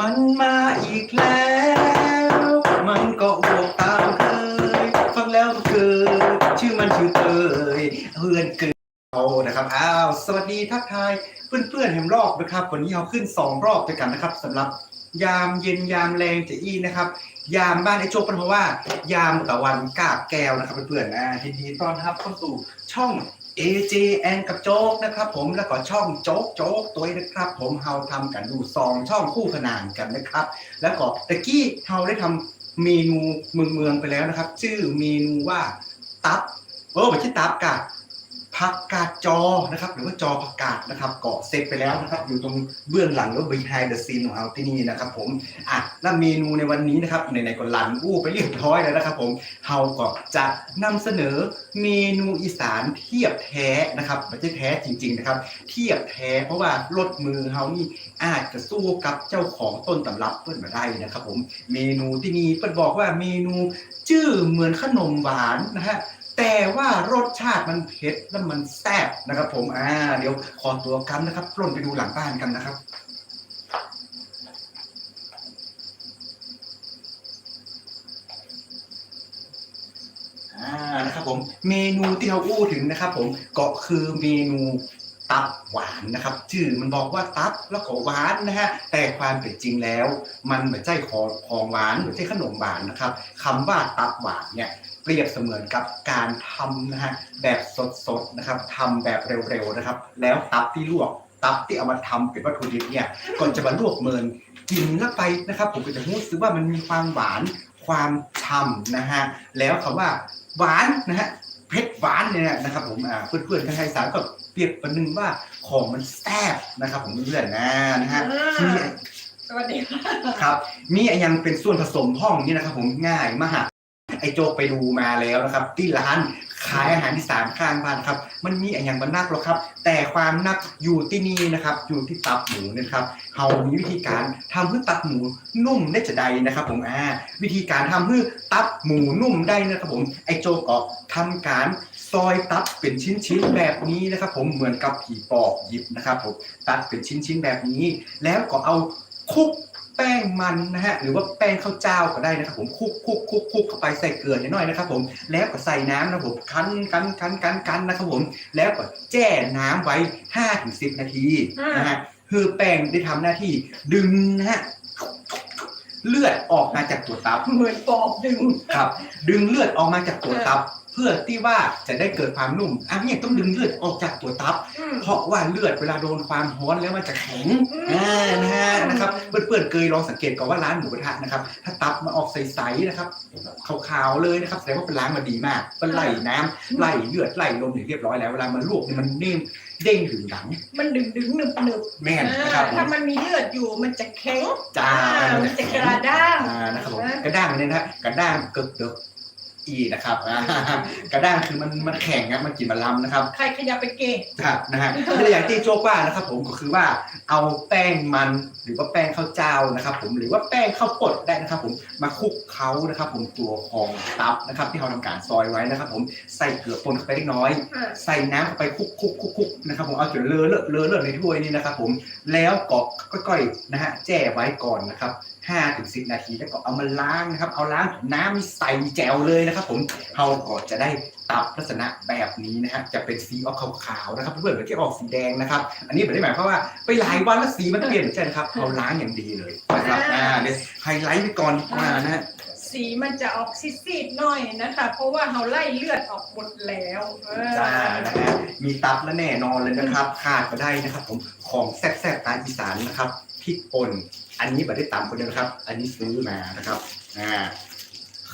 มันมาอีกแล้ว มันก็อวกตามเคย ฟังแล้วเกิดชื่อมันชื่อเตยเพื่อนเกิดเอานะครับอ้าวสวัสดีทักทายเพื่อนๆแห่งรอบนะครับ วันนี้เราขึ้น2รอบด้วยกันนะครับสำหรับยามเย็นยามแรงจะอี้นะครับ ยามบ้านไอ้โจ๊กเป็นเพราะว่า ยามตะวันกาบแก้วนะครับเพื่อนๆนะยินดีต้อนรับเข้าสู่ช่อง AJN กับโจ๊กนะครับผมแล้วก็ช่องโจ๊กโจ๊กตัวนะครับ ผมเฮาทำกันดูซองช่องคู่ขนานกันนะครับ แล้วก็ตะกี้เฮาได้ทำเมนูเมืองเมืองไปแล้วนะครับ ชื่อเมนูว่าตับเออไม่ใช่ตับกะ ผักกาดจอนะครับ หรือว่าจอผักกาดนะครับเกาะเสร็จไปแล้วนะครับ อยู่ตรงเบื้องหลังหรือ behind the scene ของเราที่นี่นะครับ ผมอะแล้วเมนูในวันนี้นะครับไหนก็ลันอู้ไปเรียบร้อยแล้วนะครับ ผมเฮาก็จะนำเสนอเมนูอีสานเทียบแท้นะครับไม่ใช่แท้จริง ๆนะครับ เทียบแท้เพราะว่ารสมือเฮานี่อาจจะสู้กับเจ้าของต้นตำรับเปิ้นมาได้นะครับ ผมเมนูที่นี่เปิ้นบอกว่าเมนูจื้อเหมือนขนมหวานนะฮะ แต่ว่ารสชาติมันเผ็ดและมันแซ่บนะครับ ผมอ่าเดี๋ยวขอตัวกันนะครับปล้นไปดูหลังบ้านกันนะครับอ่านะครับผมเมนูที่เราอู้ถึงนะครับ ผมก็คือเมนูตับหวานนะครับ ชื่อมันบอกว่าตับแล้วก็หวานนะฮะแต่ความเป็นจริงแล้ว มันไม่ใช่ของของหวานไม่ใช่ขนมหวานนะครับคำว่าตับหวานเนี่ย เปรียบเสมือนกับการทำนะฮะแบบสดๆนะครับทำแบบเร็วๆนะครับ แล้วตับที่ลวกตับที่เอามาทำเป็นวัตถุดิบเนี่ยก่อนจะมาลวกเมินกินเข้าไปนะครับ ผมก็จะรู้สึกว่ามันมีความหวานความฉ่ำนะฮะแล้วคำว่าหวานนะฮะเผ็ดหวานเนี่ยนะครับผมอ่าเพื่อนๆทางไทยสารก็เปรียบประหนึ่งว่าของมันแซ่บนะครับผมเพื่อนๆนะนะฮะมีสวัสดีค่ะครับ มีอะไรยังเป็นส่วนผสมห้องนี่นะครับผมง่ายมากไอ้โจไปดูมาแล้วนะครับ ที่ร้านขายอาหารที่สามข้างบ้านครับ มันมีอะไรยังบันนักหรอกครับ แต่ความนักอยู่ที่นี่นะครับ อยู่ที่ตับหมูนะครับเฮามีวิธีการทำให้ตับหมูนุ่มได้จะใดนะครับ ผมอ่าวิธีการทำให้ตับหมูนุ่มได้นะครับผมไอ้โจก็ทำการซอยตับเป็นชิ้นๆแบบนี้นะครับ ผมเหมือนกับผีปอบหยิบนะครับผมตัดเป็นชิ้นๆแบบนี้ แล้วก็เอาคุก แป้งมันนะฮะหรือว่าแป้งข้าวเจ้าก็ได้นะครับผมคลุกคลุกคลุกคลุกเข้าไปใส่เกลือนิดหน่อยนะครับผมแล้วก็ใส่น้ำนะครับผมคั้นคั้นคั้นคั้นคั้นนะครับผมแล้วก็แช่น้ำไว้5ถึง10นาทีนะฮะคือแป้งได้ทำหน้าที่ดึงนะฮะเลือดออกมาจากตัวตับเหมือนปอบดึงครับ ดึงเลือดออกมาจากตัวตับ เพื่อที่ว่าจะได้เกิดความนุ่มอะเนี่ยต้องดึงเลือดออกจากตัวตับอืมเพราะว่าเลือดเวลาโดนความร้อนแล้วมันจะแข็งอืมอ่านะฮะนะครับเพื่อนๆเคยลองสังเกตก่อนว่าร้านหมูกระทะนะครับ ถ้าตับมาออกใสๆนะครับขาวๆเลยนะครับแสดงว่าเป็นล้างมาดีมากเป็นไหลน้ำไหลเลือดไหลลมอยู่เรียบร้อยแล้วเวลามันลวกเนี่ยมันนิ่มเด้งถึงหลัง มันดึงดึงหนึบหนึบแม่นนะครับผมถ้ามันมีเลือดอยู่มันจะแข็งจ้าอ่มันจะกระด้างอ่านะครับผมกระด้างเนี่ยนะฮะกระด้างเกิบเดก อีนะครับอ่ากระด้างคือมันมันแข็งครับมันกินมันลำนะครับใครขยับไปเกะครับนะฮะคืออย่างที่โจ๊กว่านะครับ ผมก็คือว่าเอาแป้งมันหรือว่าแป้งข้าวเจ้านะครับ ผมหรือว่าแป้งข้าวปดได้นะครับ ผมมาคลุกเคล้านะครับ ผมตัวของตับนะครับ ที่เราทำการซอยไว้นะครับ ผมใส่เกลือป่นเข้าไปเล็กน้อยอ่าใส่น้ำเข้าไปคลุกคลุกคลุกคลุกนะครับผมเอาจนเลอะเลอะเลอะเลอะในถ้วยนี่นะครับ ผมแล้วก็ค่อยๆนะฮะแช่ไว้ก่อนนะครับ ห้าถึงสิบนาทีแล้วก็เอามาล้างนะครับ เอาล้างน้ำใส่แจวเลยนะครับผมเราก็จะได้ตับลักษณะแบบนี้นะฮะจะเป็นสีออกขาวๆนะครับเพื่อนๆก็จะออกสีแดงนะครับ อันนี้ไม่ได้หมายความว่าไปหลายวันแล้วสีมันเปลี่ยนใช่นะครับเอาล้างอย่างดีเลยนะครับอ่าเดี๋ยวไฮไลท์ไปก่อนดีกว่านะฮะสีมันจะออกซีดๆหน่อยนะคะ เพราะว่าเราไล่เลือดออกหมดแล้วเออจ้านะฮะมีตับและแน่นอนเลยนะครับขาดก็ได้นะครับ ผมของแซ่บๆตามอีสานนะครับพริกป่น อันนี้ไม่ได้ตามคนเดียวนะครับ อันนี้ซื้อมานะครับอ่า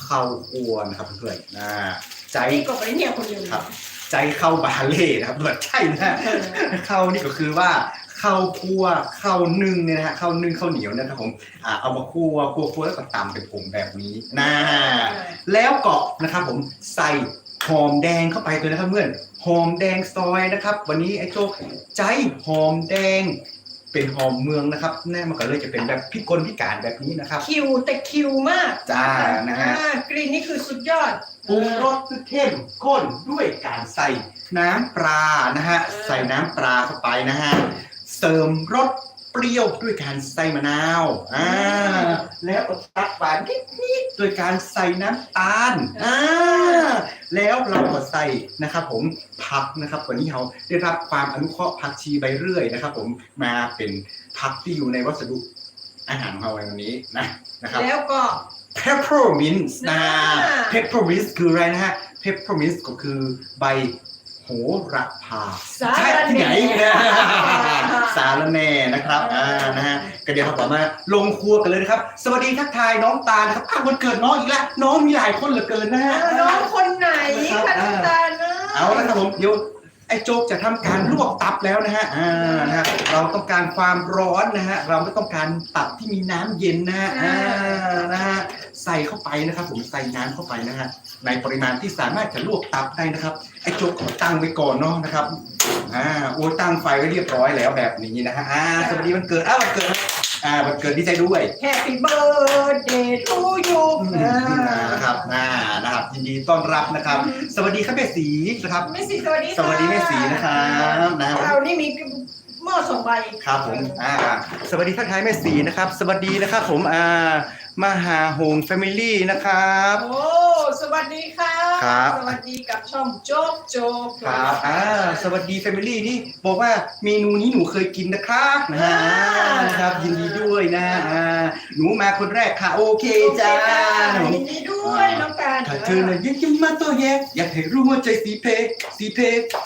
ข้าวคั่วนะครับเพื่อนๆอ่าใจนี่ก็ไปเนี่ยคนเดียวครับ ใจเข้าบาเล่นะครับเพื่อนใช่นะเออเข้านี่ก็คือว่าข้าวคั่วข้าวนึ่งเนี่ยนะฮะข้าวนึ่งข้าวเหนียวเนะครับผมอ่าเอามาคั่วคั่วคั่วแล้วก็ตำเป็นผงแบบนี้นะแล้วก็นะครับผมใส่หอมแดงเข้าไปเลยนะครับเพื่อนหอมแดงซอยนะครับ วันนี้ไอ้โจ๊กใจหอมแดง เป็นหอมเมืองนะครับแน่มันก็เลยจะเป็นแบบพิกลพิการแบบนี้นะครับ คิวแต่คิวมากจ้านะฮะ อ่ากรีนนี่คือสุดยอด ปรุงรสเข้มข้นด้วยการใส่น้ำปลานะฮะ ใส่น้ำปลาเข้าไปนะฮะ เสริมรส เปรี้ยวด้วยการใส่มะนาวอ่าแล้วก็ตัดหวานนิดๆโดยการใส่น้ำตาลอ่าแล้วเราก็ใส่นะครับ ผมผักนะครับวันนี้เราได้รับความอนุเคราะห์ผักชีใบเรื่อยนะครับ ผมมาเป็นผักที่อยู่ในวัสดุอาหารของเราในวันนี้นะนะครับแล้วก็ peppermint นะอ่า peppermint คืออะไรนะฮะ peppermint ก็คือใบโหระพาสาใช่ระที่แหไหนน่สารแหน่นะครับอ่านะฮะก็เดี๋ยวเราต่อมาลงครัวกันเลยนะครับ สวัสดีทักทายน้องตาลนะครับอ้าววันเกิดน้องอีกแล้วน้องมีหลายคนเหลือเกินนะฮะน้องคนไหนคะน้องตาลนะเอาละครับผมเดี๋ยว ไอ้โจ๊กจะทำการลวกตับแล้วนะฮะอ่านะฮะเราต้องการความร้อนนะฮะเราไม่ต้องการตับที่มีน้ำเย็นนะฮะอ่านะฮะใส่เข้าไปนะครับ ผมใส่น้ำเข้าไปนะฮะในปริมาณที่สามารถจะลวกตับได้นะครับไอ้โจ๊กขอตั้งไว้ก่อนเนาะนะครับอ่าโอ้ตั้งไฟไว้เรียบร้อยแล้วแบบนี้นะฮะอ่าสวัสดีวันเกิดอ้าววันเกิด อ่าวันเกิดดีใจด้วยแฮปปี้เบิร์ดเดย์ทูยูนะครับอ่านะครับยินดีต้อนรับนะครับ สวัสดีครับแม่สีนะครับ แม่สีสวัสดีค่ะสวัสดีแม่สีนะครับนะเรานี่มีหม้อสองใบครับผม อ่า สวัสดีทักทายแม่สีนะครับ สวัสดีนะครับผม อ่า มหาโฮงแฟมิลี่นะครับ โอ้ สวัสดีค่ะ ครับ สวัสดีกับช่องโจ๊กโจ๊กครับอ่าสวัสดีแฟมิลี่นี่บอกว่าเมนูนี้หนูเคยกินนะครับนะฮะนะครับยินดีด้วยนะอ่าหนูมาคนแรกค่ะโอเคจ้ายินดีด้วยน้องการถ้าเธอน่ะยังยิ้มมาตัวแยกอยากให้รู้ว่าใจสีเพสีเพ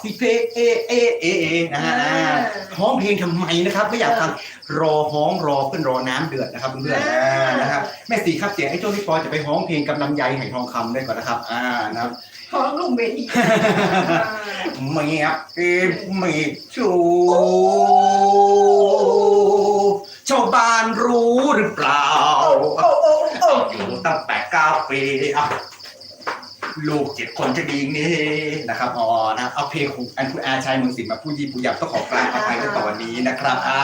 สีเพเอเอเอเอนะฮะอ่าฮ้องเพลงทำไมนะครับไม่อยากฟังรอฮ้องรอเพื่อนรอน้ำเดือดนะครับเพื่อนๆอ่านะครับแม่สีครับเสียงไอ้โจ้พี่ปอจะไปฮ้องเพลงกับลำไยไหทองคำได้ก่อนนะครับ อ่านะครับพร้อมลุงเวทีเมียเอ็มีชูชาวบ้านรู้หรือเปล่าโอ้โอ้โอ้อยู่ตั้งแต่เก้าปีอะลูกเจ็ดคนจะดีนี่นะครับอ๋อนะเอาเพลงของอันคุณอาชัยเมืองสิงห์มาพูดยีพูดยับต้องขอกราบอภัยในตอนนี้นะครับอ่า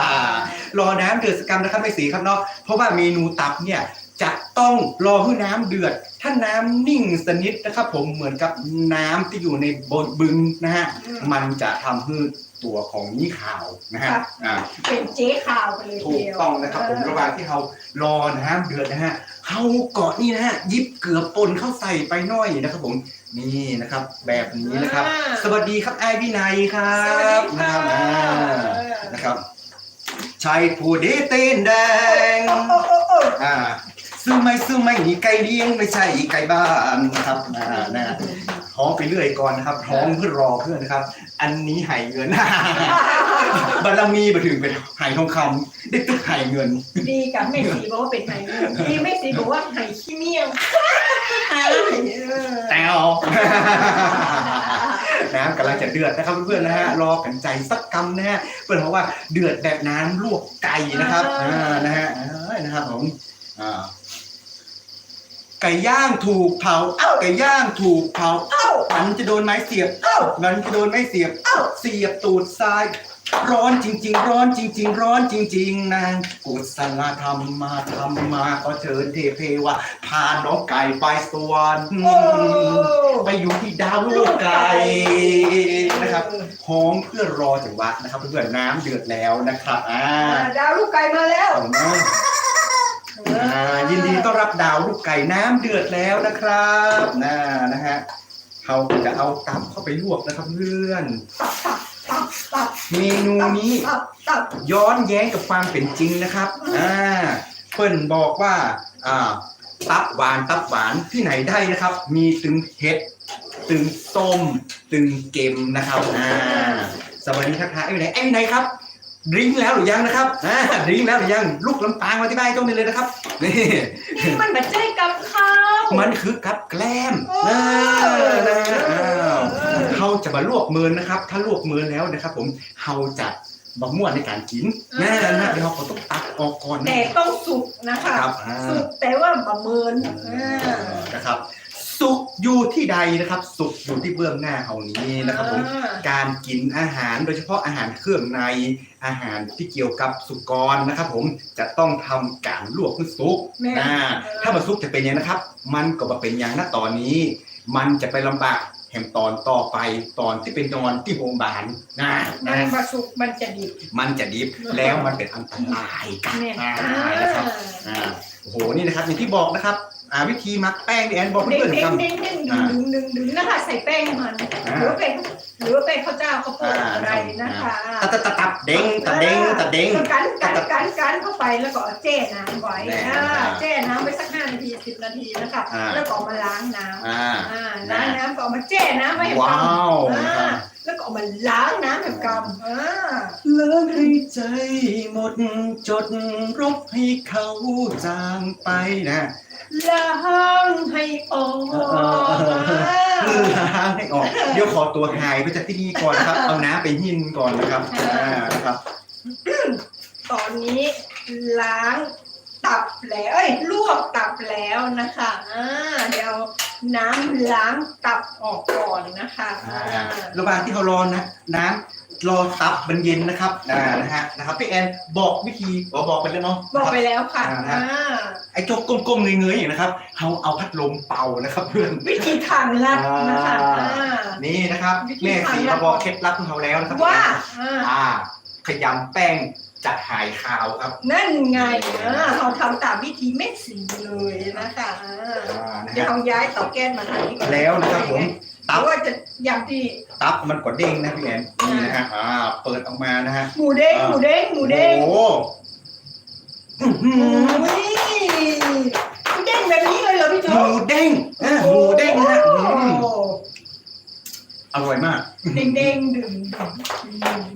รอน้ำเดือดสกกรรมนะครับไม่สีครับเนาะเพราะว่าเมนูตับเนี่ย จะต้องรอให้น้ำเดือด ถ้าน้ำนิ่งสนิทนะครับ ผมเหมือนกับน้ำที่อยู่ในบนบึงนะฮะมันจะทำให้ตัวของนี่ขาวนะฮะครับอ่าเป็นเจ๊ข่าวไปเลยถูกต้องนะครับผมระหว่างที่เรารอน้ำเดือดนะฮะเราเกาะนี่นะฮะยิบเกลือปนเข้าใส่ไปหน่อยนะครับผมนี่นะครับ แบบนี้นะครับ สวัสดีครับไอายวินัยครัสวัสบดีนะค่ะครับอ่านะครับชายผู้ดีเต้นแดงโอ้โอ้โอ้โอ้อ่า ซื้อไม่ซื้อไม่มีไก่เลี้ยงไม่ใช่ไก่บ้านนะครับอ่านะท้องไปเรื่อยก่อนนะครับท้องเพื่อรอเพื่อนนะครับ อันนี้ไหเงินบารมีมาถึงเป็นไหทองคำได้ตึกไหเงิน ดีกับแม่สีบอกว่าเป็นไหเงินดีแม่สีบอกว่าไหขี้เมี่ยงแต้วน้ำกำลังจะเดือดนะครับเพื่อนๆนะฮะรอกันใจสักกำนะฮะเพื่อนเพราะว่าเดือดแบบน้ำลวกไก่นะครับอ่านะฮะเอ้ยนะครับผมอ่า ไก่ย่างถูกเผาเอ้าไก่ย่างถูกเผาเอ้ามันจะโดนไม้เสียบเอ้ามันจะโดนไม้เสียบเอ้าเสียบตูดซ้าย ร้อนจริง ๆ ร้อนจริง ๆ ร้อนจริง ๆนางกุศลธรรมมาธรรมมาก็เชิญเทเพวะพาน้องไก่ไปสวรรค์โอ้ ไปอยู่ที่ดาวลูกไก่นะครับหอมเพื่อรอจังหวะนะครับเพื่อนๆน้ำเดือดแล้วนะครับอ่าอ่าดาวลูกไก่มาแล้ว เอาเนอะ อ่ายินดีต้อนรับดาวลูกไก่น้ำเดือดแล้วนะครับนะนะฮะเขาก็จะเอาตับเข้าไปลวกนะครับเพื่อน เมนูนี้ ย้อนแย้งกับความเป็นจริงนะครับ อ่า เปิ้นบอกว่า อ่า ตับหวานตับหวานที่ไหนได้นะครับ มีตึงเห็ด ตึงส้ม ตึงเกมนะครับ อ่า สวัสดีทักทายไอ้ไหนไอ้ไหนครับ ดริ้งแล้วหรือยังนะครับอ่าดริ้งแล้วหรือยังลูกลำปางมาที่บ้านต้องนี่เลยนะครับนี่นี่มันแบบใจกับข้าวมันคือกับแกล้มโอ้อ่านะฮะอ้าวเออเขาจะมาลวกมือนะครับ ถ้าลวกมือแล้วนะครับ ผมเขาจะบะม่วนในการกินแน่นะเดี๋ยวเขาต้องตักออกก่อนแต่ต้องสุกนะคะครับอ่าสุกแต่ว่าประเมินอ่านะครับ สุกอยู่ที่ใดนะครับ สุกอยู่ที่เบื้องหน้าเขานี้นะครับผมอ่า การกินอาหารโดยเฉพาะอาหารเครื่องในอาหารที่เกี่ยวกับสุกรนะครับ ผมจะต้องทำการลวกให้สุกแม่ อ่าถ้ามันสุกจะเป็นยังไงนะครับ มันก็มาเป็นอย่างณตอนนี้ มันจะไปลำบากแหมตอนต่อไปตอนที่เป็นนอนที่โรงพยาบาลนะมันมาสุกมันจะดิบ มันจะดิบแล้วมันเป็นอันตรายกันเนี่ยอ่านะครับ อ่าโอ้โหนี่นะครับอย่างที่บอกนะครับ อ่าวิธีมักแป้งนี่แอนบอกเด้งเพื่อนๆเด้คงรับเด้งเด้งดึงดึงดึงดึงนะคะใส่แป้งมันหรือว่าเป็นหรือว่าเป็นข้าวเจ้าข้าวโพดอะไรนะคะตัดตัดตัดตัดเด้งตัดเด้งตัดเด้ง ก็กันกันกันกันเข้าไปแล้วก็เอาแจ้น้ำไว้แน่อ่าอ่าแจ้น้ำไว้สักห้านาทีสิบนาทีนะคะอ่า แล้วก็เอามาล้างน้ำอ่า อ่าล้างน้ำก็เอามาแจ้น้ำไว้ให้ว้ากำวอ่าแล้วก็เอามาล้างน้ำให้กำอ่าเลิกให้ใจหมดจดรบให้เขาจางไปนะ ล้างให้ออกล้างให้ออก เดี๋ยวขอตัวหายไปจากที่นี่ก่อนนะครับ เอาน้ำไปหินก่อนนะครับอ่านะครับ ตอนนี้ล้างตับแล้วเอ้ยลวกตับแล้วนะคะอ่าเดี๋ยวน้ำล้างตับออกก่อนนะคะอ่าอ่าระหว่างที่เขารอนะ น้ำ รอตับมันเย็นนะครับอ่านะฮะนะครับพี่แอนบอกวิธีบอกบอกไปแล้วเนาะบอกไปแล้วค่ะอ่าฮะอ่าไอ้โจกก้มๆเงยๆอย่างนะครับเขาเอาพัดลมเป่านะครับเพื่อน วิธีทางลัดนะคะอ่า อ่า นี่นะครับวิธีแม่สีทำแล้วมาบอกเคล็ดลับของเขาแล้วนะครับว่าอ่าอ่าขยำแป้งจะหายคาวครับนั่นไงอ่าเราทำตามวิธีแม่สีเลยนะคะอ่าอ่านะเดี๋ยวฮะ เราย้ายเตาแก๊สมาทางนี้ก่อนแล้วนะครับผม หรือว่าจะอย่างที่ตับมันก็เด้งนะพี่แอนนี่นะฮะอ่า เปิดออกมานะฮะหมูเด้งอ่าหมูเด้งหมูเด้งโอ้โหอื้อหืออุ้ยเด้งแบบนี้เลยเหรอพี่หโจ๊มูกเด้งอะหมูเด้งนะฮะอืมโอ้อร่อยมาก เด้งเด้งดึง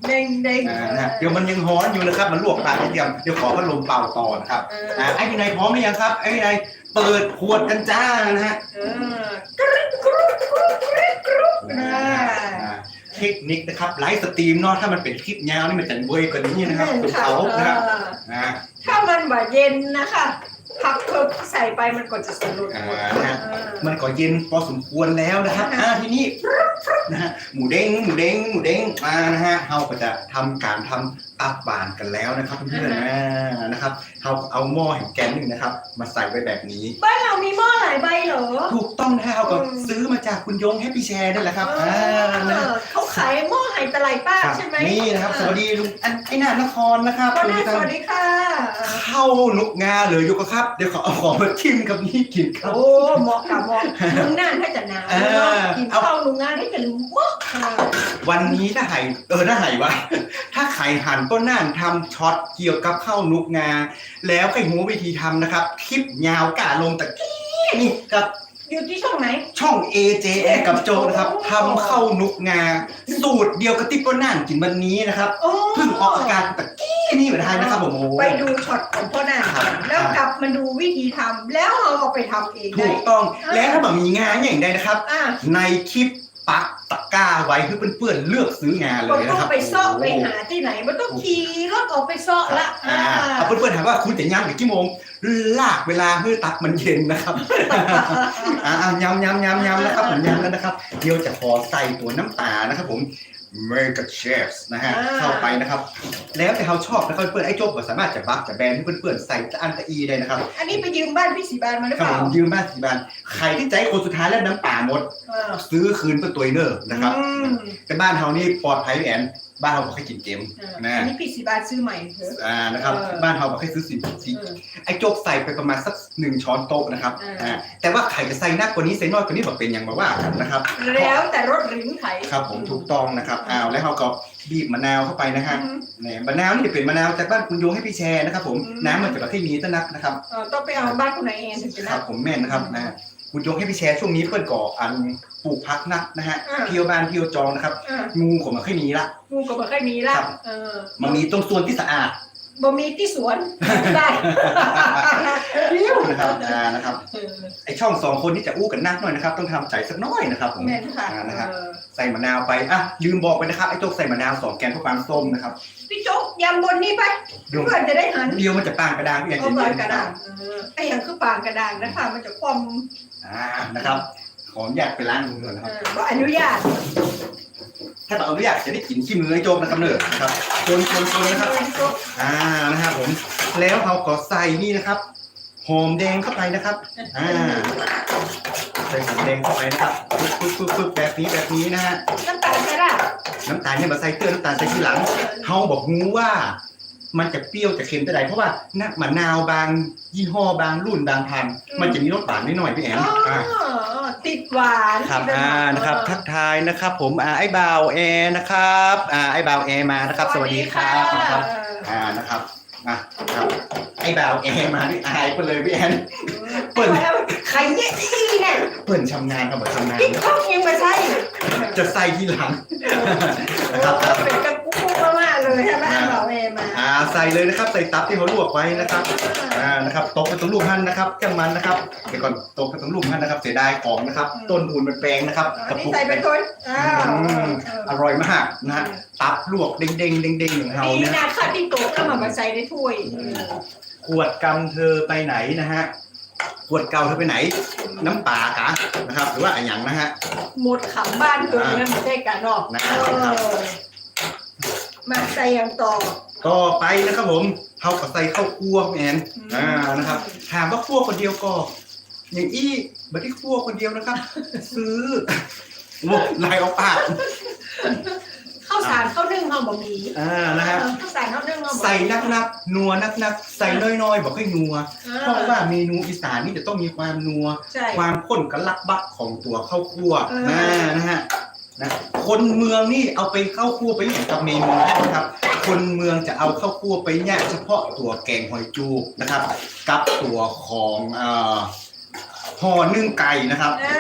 เด้งเด้งอ่านะฮะเดี๋ยวมันยังร้อนอยู่นะครับ มันลวกปลานิดเดียวเดี๋ยวขอพัดลมเป่าต่อนะครับเออ่าอไอ้พี่นายพร้อมหรือยังครับไอ้พี่นาย เปิดขวดกันจ้านะฮะเออกรึ๊ดกรุ๊ดกรุ๊ดกรุ๊ดกรุ๊ดอ่าอ่าเทคนิคนะครับไลฟ์สตรีมเนาะถ้ามันเป็นคลิปยาวนี่มันจะเว้ยกว่านี้นะครับคุณเขานะครับเอออ่าถ้ามันบ่เย็นนะคะ ผักเพิกใส่ไปมันก็จะสลดหมดอ่านะเออมันก็เย็นพอสมควรแล้วนะครับอ่าทีนี้นะฮะหมูเด้งหมูเด้งหมูเด้งมานะฮะเราก็จะทำการทำตับบานกันแล้วนะครับเพื่อนๆอ่านะครับเราเอาหม้อแห่งแกนหนึ่งนะครับ มาใส่ไว้แบบนี้ บ้านเรามีหม้อหลายใบเหรอ ถูกต้องนะฮะเราก็อืม ซื้อมาจากคุณยงให้พี่แชร์นั่นแหละครับเออ่าอนะเขาขายหม้อไหตะไลป้าครับใช่ไหมนี่นะครับ สวัสดีลุงอันไอ้นานครนะครับก็ได้สสวัวัสสดีดีค่ะ เข้านกงาเลยอยู่ก็ครับ เดี๋ยวขอเอาของมาทิมกับนี่กินครับ โอ้เหมาะกับเหมาะลุงน่านถ้าจะหนาวเออเนาะกินข้าวลุงน่านให้กันเหมาะค่ะวันนี้ถ้าไห่เออถ้าไห่วะ ถ้าไข่หั่นต้นน่านทำช็อตเกี่ยวกับข้าวนุกงา แล้วใครหูวิธีทำนะครับ คลิปยาวกาลงตะกี้ นี่กับอยู่ที่ช่องไหน ช่อง AJ กับโจนะครับทำข้าวนุกงา สูตรเดียวกับที่ต้นน่านกินวันนี้นะครับโอ้ เพิ่งออกอากาศตะกี้นี่เหมือนไทยนะครับผมโอ้โห ไปดูช็อตของพ่อน่านครับ แล้วกลับมาดูวิธีทำแล้วเราเอาไปทำเองถูได้ กต้อง อ่า แล้วถ้าแบบมีงานอย่างใดนะครับ อะในคลิป ปักตะกร้าไว้เพื่อเพื่อนๆเลือกซื้องานเลก็ยต้นะองครับไปซอกไปหาที่ไหนมันต้องขี่รถออกไปซอกละอ่าเอาเพื่อนๆถามว่าคุณจะย่ำอีกกี่โมง ลากเวลาเพื่อตักมันเย็นนะครับ อ่าๆยำยำยำยำนะครับผมยำแล้วนะครับ เดี๋ยวจะขอใส่ตัวน้ำตานะครับผม เมก a เชฟนะฮะ อ่า เข้าไปนะครับ แล้วแต่เขาชอบนะครับเพื่อนๆไอ้โจ๊กก็สามารถจะบักจะแบนให้เพื่อนๆใส่จะอันตะอีได้นะครับอันนี้ไปยืมบ้านพี่สีบานมาหรือครัเปบล่าผมยืมบ้านสีบานใครที่ใจคนสุดท้ายแล้วน้ำตาหมดเออซื้อคืนเป็นตัวเนอร์นะครับ อืม แต่บ้านเขานี่ปลอดภัยแอน บ้านเขาบอกให้กินเกมเออนะ อันนี้พี่สีบานซื้อใหม่เถอะ อ่านะครับ เออ บ้านเขาบอกให้ซื้อสิบสิเออ ไอ้โจ๊กใส่ไปประมาณสักหนึ่งช้อนโต๊ะนะครับเอออ่อ่าแต่ว่าไข่จะใส่นักกว่านี้ใส่น้อยกว่านี้บอกเป็นอย่างมาว่ากันนะครับ แล้วแต่รถหริ้นไถครับผมถูกต้องนะครับอ้าวแล้วเขาก็บีบมะนาวเข้าไปนะฮะอืมเนี่ยมะนาวนี่จะเป็นมะนาวจากบ้านคุณโยงให้พี่แชร์นะครับ ผมอืม น้ำมันจะแบบให้มีตะนักนะครับ เออต้องไปเอาบ้านคุณนายเองถึงจะคนะรับผมแม่นนะครับนะ ฮะคุณโยงให้พี่แชร์ช่วงนี้เพื่อนก่ออันปลูกพักนักนะฮะอ่า เพียวบานเพียวจองนะครับเอองูผมมาค่อยมีละ งูก็บอกให้มีละครับ เออมันมีตรงส่วนที่สะอาดบ่มีที่สวน ได้ นะครับอ่านะครับเออไอช่องสองคนที่จะอู้กันนักหน่อยนะครับ ต้องทำใจสักหน้อยนะครับผมแม่นค่ะอ่านะครับเออใส่มะนาวไปอะลืมบอกไปนะครับไอ้โจ๊กใส่มะนาวสองแกนเพื่อความส้มนะครับ พี่โจ๊กยำบนนี้ไปเดี๋ยวเพื่อนจะได้หันเดียวมันจะปางกระดานพี่แอนเอาเย็ปานๆกระนะคดารับงเออไอ้อย่างคือปางกระดางนะคะมันจะคว่อ่านะครับขออนุญาตไปล้างมือก่อนำนะคเอรับอก็อนุญาต ถ้าเราอนุญาตจะได้กินขี้มือไอ้โจ๊กนะครับเนอะนะครับคนคนคนนะครับอ่านะครับผมแล้วเราก็ใส่นี่นะครับ หอมแดงเข้าไปนะครับ อ่าใส่ส่หอมแดงเข้าไปนะครับปึ๊บปึ๊บปึ๊บปึ๊บแบบนี้แบบนี้นะฮะ น้ำตาลใช่ป่ะน้ำตาลเนี่ยมาใส่เตื้อน้ำตาลใส่ทีหลัง เฮาบอกงูว่า มันจะเปรี้ยวจะเค็มจะใดเพราะว่าน้ำมะนาวบางยี่ห้อบางรุ่นบางพันธุ์มันจะมีรสหวานนิดหน่อยพี่แอมอ๋ออ่า ติดหวานครับติดหวอ่านะครับทักทายนะครับ ผมอ่าไอ้บ่าวแอร์นะครับอ่าไอ้บ่าวแอร์มานะครับ สวัสดีครับนะครับอ่านะครับอะ ครับไอ้บ่าวแอร์มานี่อายไปเลยพี่แอนเปิเปิดดใครเนี่ยที่เนี่ยเปิ่นชำนาญครับเปิ่นชำนาญพี่ข้องยังมาใช่จะใส่ทีหลังโอ้นะครับเป็นกระกุ้งมากๆเลยใช่ไหมเราเอมา อ่าใส่เลยนะครับใส่ตับที่เขาลวกไว้นะครับอ่านะครับตกไปตรงลูกหั่นนะครับจังมันนะครับเดี๋ยวก่อนตกไปตรงลูกหั่นนะครับเสียดายของนะครับ ต้นทุนมันแพงนะครับกอัระนนี้ปุกใส่เป็นคนอ้าวอืมอร่อยมากนะฮะตับลวกเด้งเด้งเด้งเด้งๆอย่างเฮานี่เนี่ยนะค่ะที่โต๊ะก็มามาใส่ในถ้วยขวดกำเธอไปไหนนะฮะขวดเก่าเธอไปไหน น้ำปลากะนะครับ หรือว่าอะไรอย่างนะฮะ หมดขำบ้านตัวนี้ไม่ใช่กันหรอกนะครับ เออมาใส่อย่างต่อ ต่อไปนะครับผมเขาก็ใส่ข้าวคั่วแมนอ่านะครับ ถามว่าคั่วคนเดียวก็อย่างอี้บัดที่คั่วคนเดียวนะครับ ซื้อโอ้ลายเอาปาก ข้าวสารข้าวนึ่งข้าวบะหมี่อ่านะฮะข้าวสารข้าวนึ่งข้าวบะหมี่ใส่นักนักๆนัวนักนักๆใส่น้อยๆบอกให้นัว อ่เพราะว่าเมนูอีสานนี่จะต้องมีความนัว ใช่ ความข้นกระลักบักของตัวข้าวคั่วเออ นะนะฮะนะคนเมืองนี่เอาไปเข้าวคั่วไปอย่างกับเมนูนะครับ คนเมืองจะเอาข้าวคั่วไปแยกเฉพาะตัวแกงหอยจูบนะครับ กับตัวของเอ่อห่อนึ่งไก่นะครับ อ่า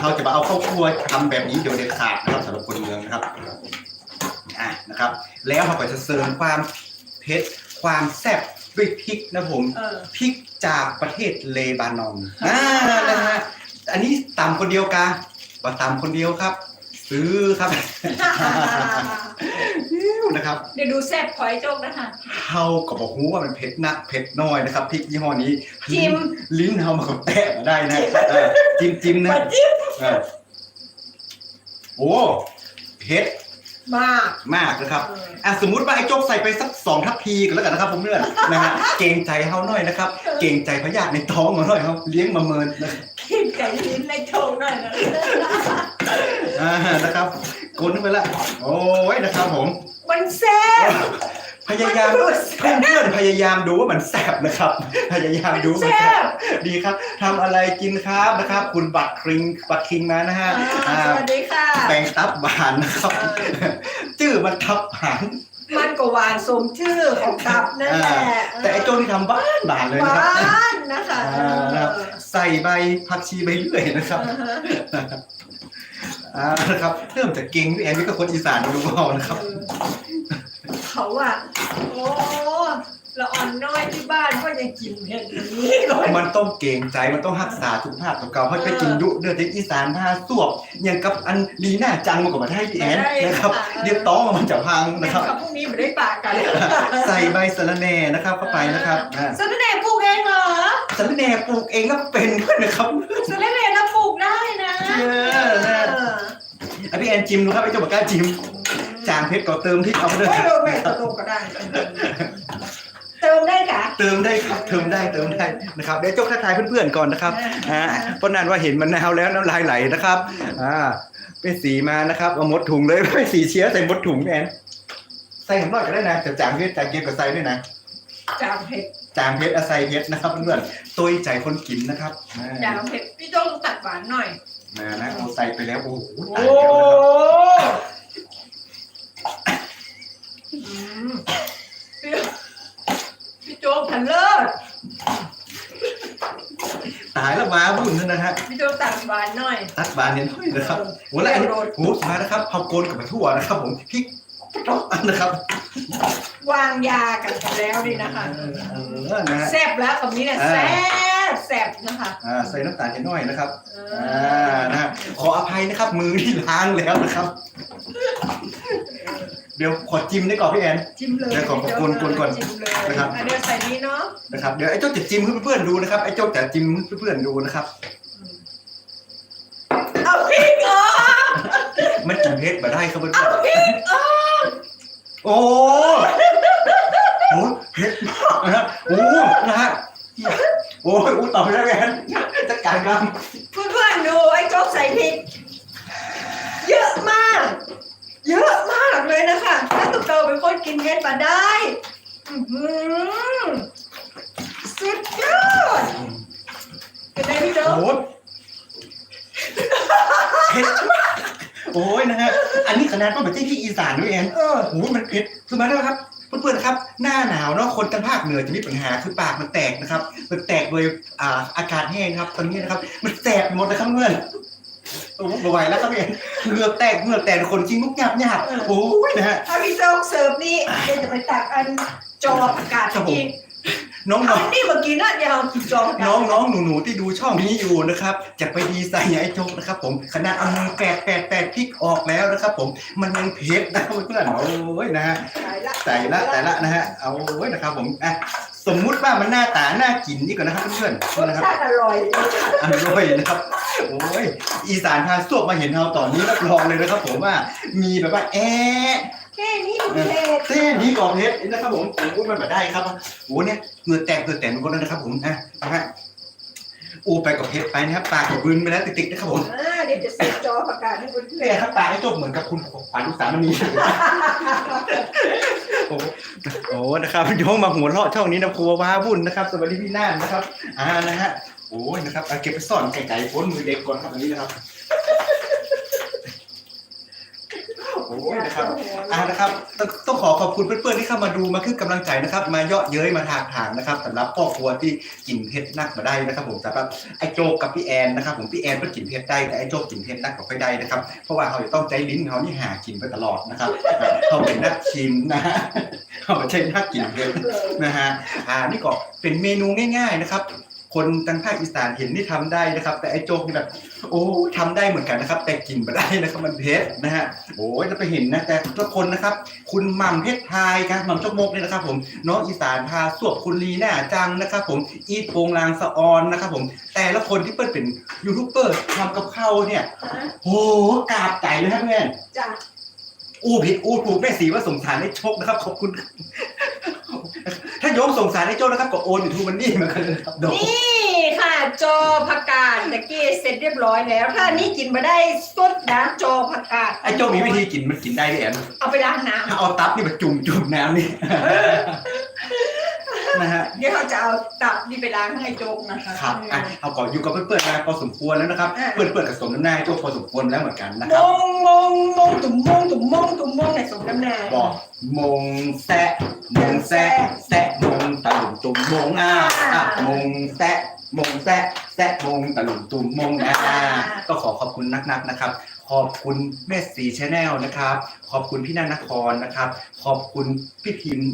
เขาจะมาเอาข้าวคั่วทำแบบนี้เดี๋ยวเด็ดขาดนะครับสำหรับคนเมืองนะครับอะนะครับ แล้วเขาก็จะเสริมความเผ็ดความแซ่บด้วยพริกนะผมเออ พริกจากประเทศเลบานอนอ่านะฮะอันนี้ตำคนเดียวกะว่าตำคนเดียวครับ ซื้อครับ นะครับ เดี๋ยวดูแซ่บพอยโจ๊กนะคะเฮาก็บอกฮู้ว่ามันเผ็ดนักเผ็ดน้อยนะครับพริกยี่ห้อนี้จิ้มลิ้นเฮามาก็แตะมาได้นะเออจิ้มจิ้มนะมาจิ้มเออโอ้เผ็ดมากมากนะครับเอออะสมมุติว่าไอ้โจ๊กใส่ไปสักสองทัพพีกันแล้วกันนะครับผมเพื่อนนะฮะเกรงใจเฮาหน่อยนะครับ เกรงใจพยาธิในท้องมาหน่อยครับเลี้ยงมาเมินนะครับกินไก่ลิ้นในโชว์หน่อยนะอ่านะครับกลนไปละโอ้ยนะครับผม มันแซ่บ พยายามมันดูเพื่อนเพื่อนๆพยายามดูว่ามันแซ่บนะครับ พยายามดูว่ามันแซ่แซ่บบดีครับทำอะไรกินครับนะครับ คุณบัตรคริงบัตรคิงมานะฮะอ่าอ่าสวัสดีค่ะ แปลงตับบานนะครับเออชื่อมันทับบานมันก็หวานสมชื่อของตับนั่นแหละแต่ไอ้โจ้ที่ทำบ้านบานเลยหนะครับวานนะคะอ่านะครับ ใส่ใบผักชีใบเลื่อยนะครับ เออ อ่านะครับเริ่มจากเก่งพี่แอนนี่ก็คนอีสานดูเอานะครับ เขาอะโอ้ละอ่อนน้อยที่บ้านก็ยังกินเผ็ดอย่างนี้เลยมันต้องเก่งใจมันต้องรักษาสุขภาพตัวเก่าเพราะไปกินดุเดือดอีสานผ้าสวบอย่างกับอันลีน่าจังมากับมาให้พี่แอนนะครับเดี๋ยวต้องมันจะพังนะนะคครัรับบพรุ่งนี้ไม่ได้ปากกันใส่ใบสะระแหน่นะครับเข้าไปนะครับอ่าสะระแหน่ปลูกเองเหรอสะระแหน่ปลูกเองก็เป็นด้วยนะครับสะระแหน่เราปลูกได้นะเออนะ อะพี่แอนจิมดูครับไอ้เจ้าบอกกล้าจิมจางเพชรก็เติมพริกเอาไปด้วยโอ้ยเราแม่ตรงก็ได้ เติมได้กะเติมได้ครับเติมได้เติมได้นะครับเดี๋ยวเจ้าทักทายเพื่อนๆก่อนนะครับอ่าเพราะนั้นว่าเห็นมะนาวแล้วน้ำลายไหลนะครับอ่าเป็นสีมานะครับเอาหมดถุงเลยไม่สีเชียร์ใส่หมดถุงแอนใส่หน่อยก็ได้นะแต่จางเพชรจางเก็บกับใส่ด้วยนะจางเผ็ด จางเพชรอาศัยเพชรนะครับเพื่อนๆตัวใจคนกินนะครับอ่าจางเผ็ดพี่ต้องตัดหวานหน่อยนะนะเอาใส่ไปแล้วโอ้โหโอ้ตายแล้วนะครับอืมพี่พี่โจ๊กพันเลิศตายแล้วมาบุญนะฮะพี่โจ๊กตัดหวานหน่อย ตักบานเนี่ยน้อยนะครับโอ้แล้วอันนี้โอ้มานะครับเผาโกนกับมาทั่วนะครับ ผมพริกนะครับ วางยากันไปแล้วนี่นะคะเออนะฮะ แซ่บแล้วคำนี้เนี่ยอ่าแซ่บแซ่บนะคะ อ่าใส่น้ำตาลนิดหน่อยนะครับเออ่านะฮะขออภัยนะครับ มือที่ล้างแล้วนะครับ เดี๋ยวขอจิ้มได้ก่อนพี่แอน จิ้มเลยเดี๋ยวขอขอบคุณคุณก่อนจิ้มเลยนะครับ อะเดี๋ยวใส่นี้เนาะนะครับ เดี๋ยวไอ้เจ้าจะจิ้มให้เพื่อนๆดูนะครับ ไอ้เจ้าจะจิ้มให้เพื่อนๆดูนะครับ เอาพริกออกมันกินเผ็ดมาได้ครับเพื่อนเอาพริกออกๆโอ้โห เผ็ดมากนะฮะโอ้นะฮะโอ้ยอู้ต่อไปแล้วแอนจะกัดารครับเพื่อนๆดูไอ้โจ๊กใส่พริกเยอะมาก เยอะมากเลยนะคะถ้าตุ๊กเตาเป็นคนกินเผ็ดมาได้อื้อหือสุดยอดเป็นไงพี่โจ๊โอ้กโหเผ็ดมากโอ้ยนะฮะอันนี้ขนาดว่าแบบที่อีสานด้วยเองเออโอ้ยมันเผ็ดคือมาแล้วครับ เพื่อนๆครับ หน้าหนาวเนาะคนทางภาคเหนือจะมีปัญหาคือปากมันแตกนะครับ มันแตกโดยอ่าอากาศแห้งครับ ตอนนี้นะครับ มันแสบไปหมดเลยครับเพื่อนโอ้โหไม่ไหวแล้วครับเองเหงือกแตกเหงือกแตกคนจริงมุกหยาบหยาบโอ้ยนะฮะ ถ้าพี่โจ๊กเสิร์ฟนี่เดี๋ยวจะไปตักอันจออากาศครับผมกิน น้องๆ เอานี่มากินนะเดี๋ยวเอากินจออากาศน้องน้องหนูหนูที่ดูช่องนี้อยู่นะครับจะไปดีไซน์ไอ้โจ๊กนะครับ ผมขนาดเอามือแปดแปดแปดพลิกออกแล้วนะครับ ผมมันยังเผ็ดนะเพื่อนๆโอ้ยนะฮะตายละใส่ละแต่ละนะฮะเอาไว้นะครับ ผมอะสมมุติว่ามันหน้าตาน่ากินนี่ก่อนนะครับเพื่อนรๆสนะครับชาติอร่อยรสชาติอร่อยนะครับโอ้ยอีสานพาสวกมาเห็นเราตอนนี้รับรองเลยนะครับ ผมว่ามีแบบว่าแอะ แค่นี้ดูเผ็ดเต้นี้ก่อนเฮ็ดนะครับผมโอ้ยมันแบบได้ครับโอ้เนี่ยเหงื่อแตกเหงื่อแตกหมดแล้วนะครับผมนะนะฮะอูไปกับเพชรไปนะครับปากกับบืนไปแล้วติ๊กๆนะครับผมอ่าเดี๋ยวจะใส่จออากาศให้เพื่อนเนี่ยครับตาไอ้โจบเหมือนกับคุณขวัญอุตสามณีโอ้โหนะครับโยงมาหัวเราะช่องนี้นะครัวว้าวุ่นนะครับสวัสดีพี่น่านนะครับ อ่านะฮะโอ้ยนะครับเอาเก็บไปซ่อนไก่ๆพ้นมือเด็กก่อนครับอันนี้นะครับ โอ้ยนะครับอ่านะครับต้องต้องขอขอบคุณเพื่อนๆที่เข้ามาดูมาคือกำลังใจนะครับ มาเยาะเย้ยมาถากถางนะครับสำหรับครอครัวที่กินเผ็ดนักมาได้นะครับ ผมสำหรับไอ้โจกกับพี่แอนนะครับ ผมพี่แอนก็กินเผ็ดได้แต่ไอ้โจกกินเผ็ดนักก็ไม่ได้นะครับ เพราะว่าเขาจะต้องใจลิ้นเขานี่หากินไปตลอดนะครับเขาเป็นนักชิมนะฮะเขาไม่ใช่นักกินเผ็ดนะฮะอ่านี่ก็เป็นเมนูง่าย ๆนะครับ คนทางภาคอีสานเห็นนี่ทำได้นะครับ แต่ไอ้โจ๊กนี่แบบ โอ้ทำได้เหมือนกันนะครับ แต่กินไม่ได้นะครับมันเผ็ดนะฮะโอ้ยจะไปเห็นนะแต่ทุกคนนะครับ คุณหม่ำเพชรไทยครับหม่ำจกมกเนี่ยนะครับ ผมน้องอีสานพาสวบคุณลีน่าจังนะครับ ผมอีทโปงลางสะออนนะครับ ผม แต่ละคนที่เปิ้ลเป็นยูทูบเบอร์ทำกับข้าวเนี่ยโอ้กราบใจเลยครับเพื่อนจ้ะอู้ผิดอู้ถูกแม่สีว่าสงสารไอ้โชคนะครับขอบคุณถ้า โยมสงสารไอ้โชคนะครับก็โอนอยู่ทูมันนี่มากันเลยครับโดนี่ค่ะจอผักกาดตะกี้เสร็จเรียบร้อยแล้ว ถ้านี่กินมาได้สดน้ำจอผักกาดไอ้โชคมีวิธีกินมันกินได้ด้วยแอนเอาไปล้างน้ถ้าเอาตับนี่มาจุ่มจุ่มน้ำนี่ นะฮะำเดี๋ยวเราจะเอาตับนี่ไปล้างให้โจ๊กนะคะครับอะเอาก่อนอยู่กับเพื่อนๆมาพอสมควรแล้วนะครับอะเพื่อนๆกับสมน้ำหน้าให้โชคพอสมควรแล้วเหมือนกันนะมครับงมงมงตุ่มมงตุ่มมงตุ่มมงในสมน้ำหนาบอกมงแซะมงแซะแซะมงตะลุมตุ่มมงอะอะมงแซะมงแซะแซะมงตะลุมตุ่มมงอะก็ขอขอบคุณนักๆนะครับขอบคุณแม่สีชาแนลนะครับ ขอบคุณพี่นันนครนะครับ ขอบคุณพี่พิมพ์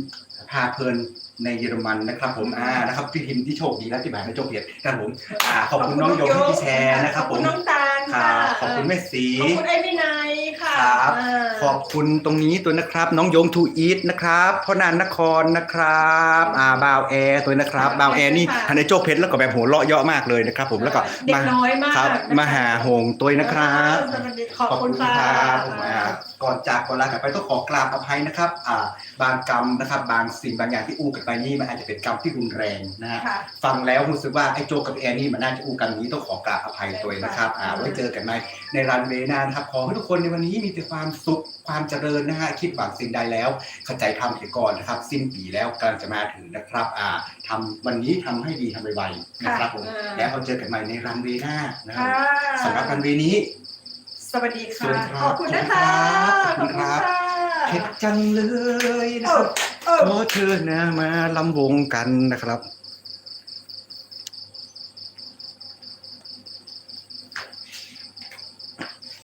พาเพลิน ในเยอรมันนะครับผมอ่านะครับพี่พิมพ์ที่โชคดีและที่ผ่านในโชคเพียรครับผมอ่าขอบคุณน้องโยมที่แชร์นะครับขผอบมคุณน้องตาลคค่ะรับขอบคุณแม่สี ขอบคุณไอ้วินัยค่ะครับอ่า ขอบคุณตรงนี้ตัวนะครับ น้องโยงทูอีทนะครับพ่อนานนครนะครับอ่าบาวแอร์ตัวนะครับบาวแอร์นี่ทันในโจ๊กเพชรแล้วก็แบบหัวเราะเยาะมากเลยนะครับ ผมแล้วก็เด็กน้อยมากครับนะคะ มาหาหงตัวนะครับ ขอบคุณค่ะรับผมอ่า ก่อนจากก่อนลากันไปต้องขอกราบอภัยนะครับอ่าบางกรรมนะครับ บางสิ่งบางอย่างที่อู้กันไปนี่มันอาจจะเป็นกรรมที่รุนแรงนะฮะค่ะฟังแล้วรู้สึกว่าไอ้โจกับแอนนี่มันน่าจะอู้กันอย่างนี้ต้องขอกราบอภัยตัวเองนะครับอ่าไว้เจอกันใหม่ในรันเวย์หนานะครับขอให้ทุกคนในวันนี้มีแต่ความสุขความเจริญนะฮะคิดหวังสิ่งใดแล้วเข้าใจทำเสียก่อนนะครับ สิ้นปีแล้วกำลังจะมาถึงนะครับอ่าทำวันนี้ทำให้ดีทำไวๆนะครับผมค่ะ แล้วเราเจอกันใหม่ในรันเวย์หน้านะครับค่ะสำหรับรันเวย์นี้ สวัสดีสวัค่ะสดีครับขอบคุณนะคะขอบคุณครับขอบคุณค่ะเผ็ดจังเลยนะเอครัอบเออขอเชิญนะมาลำวงกันนะครับ